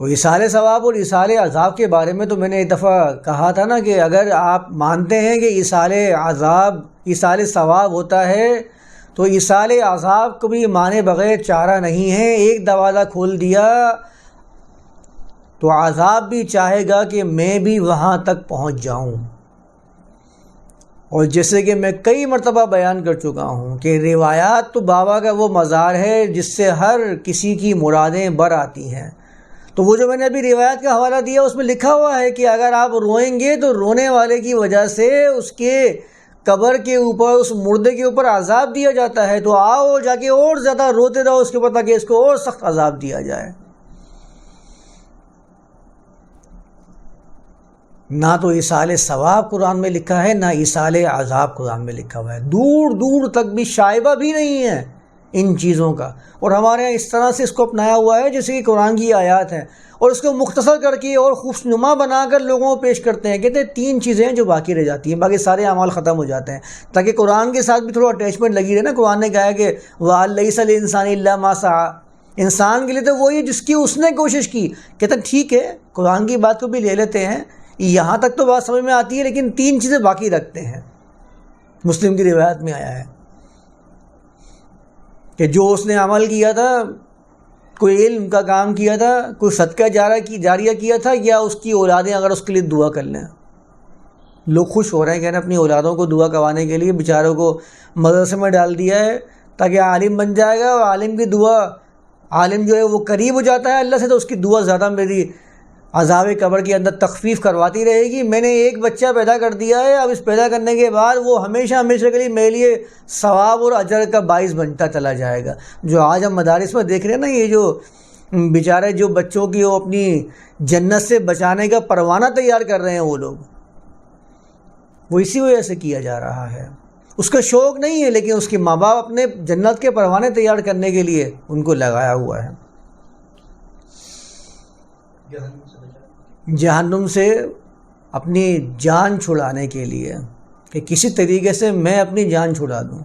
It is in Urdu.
تو اصال ثواب اور اصال عذاب کے بارے میں تو میں نے ایک دفعہ کہا تھا نا کہ اگر آپ مانتے ہیں کہ اصال عذاب، اصال ثواب ہوتا ہے، تو اصال عذاب کو بھی مانے بغیر چارہ نہیں ہے، ایک دروازہ کھول دیا تو عذاب بھی چاہے گا کہ میں بھی وہاں تک پہنچ جاؤں۔ اور جیسے کہ میں کئی مرتبہ بیان کر چکا ہوں کہ روایات تو بابا کا وہ مزار ہے جس سے ہر کسی کی مرادیں بر آتی ہیں۔ تو وہ جو میں نے ابھی روایت کا حوالہ دیا، اس میں لکھا ہوا ہے کہ اگر آپ روئیں گے تو رونے والے کی وجہ سے اس کے قبر کے اوپر، اس مردے کے اوپر عذاب دیا جاتا ہے۔ تو آؤ جا کے اور زیادہ روتے رہو، اس کے اوپر تاکہ اس کو اور سخت عذاب دیا جائے۔ نہ تو اصال ثواب قرآن میں لکھا ہے، نہ اصال عذاب قرآن میں لکھا ہوا ہے۔ دور دور تک بھی شائبہ بھی نہیں ہے۔ ان چیزوں کا۔ اور ہمارے یہاں اس طرح سے اس کو اپنایا ہوا ہے، جیسے کہ قرآن کی آیات ہیں۔ اور اس کو مختصر کر کے اور خوشنما بنا کر لوگوں کو پیش کرتے ہیں۔ کہتے ہیں تین چیزیں ہیں جو باقی رہ جاتی ہیں، باقی سارے اعمال ختم ہو جاتے ہیں۔ تاکہ قرآن کے ساتھ بھی تھوڑا اٹیچمنٹ لگی رہے نا۔ قرآن نے کہا ہے کہ وہ صلی انسانی اللہ ماسا انسان کے لیے تو وہی جس کی اس نے کوشش کی۔ کہتے ہیں ٹھیک ہے، قرآن کی بات کو بھی لے لیتے ہیں۔ یہاں تک تو بات سمجھ میں آتی ہے، لیکن تین چیزیں باقی رکھتے ہیں۔ مسلم کی روایت میں آیا ہے۔ کہ جو اس نے عمل کیا تھا، کوئی علم کا کام کیا تھا، کوئی صدقہ جارہ کی، جاریہ کیا تھا، یا اس کی اولادیں اگر اس کے لیے دعا کر لیں۔ لوگ خوش ہو رہے ہیں کہ اپنی اولادوں کو دعا کروانے کے لیے بیچاروں کو مدرسے میں ڈال دیا ہے تاکہ عالم بن جائے گا اور عالم کی دعا، عالم جو ہے وہ قریب ہو جاتا ہے۔ اللہ سے تو اس کی دعا زیادہ میری عذاب قبر کے اندر تخفیف کرواتی رہے گی۔ میں نے ایک بچہ پیدا کر دیا ہے۔ اب اس پیدا کرنے کے بعد وہ ہمیشہ ہمیشہ کے لیے میرے لیے ثواب اور اجر کا باعث بنتا چلا جائے گا۔ جو آج ہم مدارس میں دیکھ رہے ہیں نا، یہ جو بیچارے، جو بچوں کی وہ اپنی جنت سے بچانے کا پروانہ تیار کر رہے ہیں وہ لوگ۔ وہ اسی وجہ سے کیا جا رہا ہے۔ اس کا شوق نہیں ہے، لیکن اس کے ماں باپ اپنے جنت کے پروانے تیار کرنے کے لیے ان کو لگایا ہوا ہے۔ جہنم سے اپنی جان چھڑانے کے لیے کہ کسی طریقے سے میں اپنی جان چھڑا دوں۔